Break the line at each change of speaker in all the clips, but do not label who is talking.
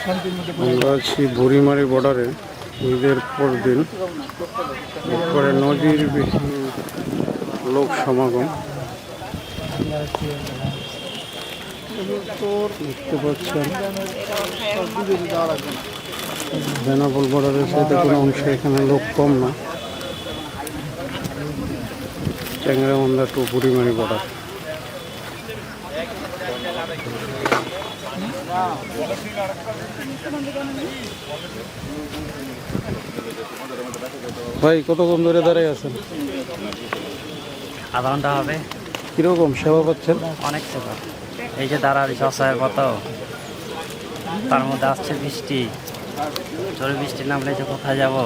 আমরা আছি বুড়িমারি বর্ডারে ঈদের পর দিন। এরপরে নজিরবিহীন লোক সমাগম। দেখতে পাচ্ছেন বেনাপোল বর্ডারের সাথে কোনো অংশে এখানে লোক কম না। চ্যাংরামন্দা টু বুড়িমারি বর্ডার ভাই কতক্ষণ ধরে দাঁড়িয়ে আছেন?
আধা ঘণ্টা হবে।
কীরকম সেবা পাচ্ছেন?
অনেক সেবা। এই যে দাঁড়ার অসহায় কত? তার মধ্যে আসছে বৃষ্টি। জোরে বৃষ্টি নামলে যে কোথায় যাব?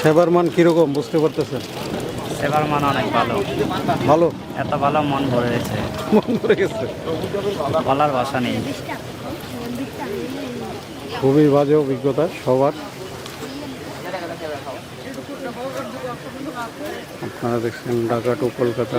সেবার মান কীরকম বুঝতে পারতেছেন?
সেবার মান অনেক ভালো।
ভালো?
এত ভালো মন ভরে গেছে।
মন
বলার ভাষা নেই।
খুবই বাজে অভিজ্ঞতা সবার। আপনারা দেখছেন ঢাকা টু কলকাতা।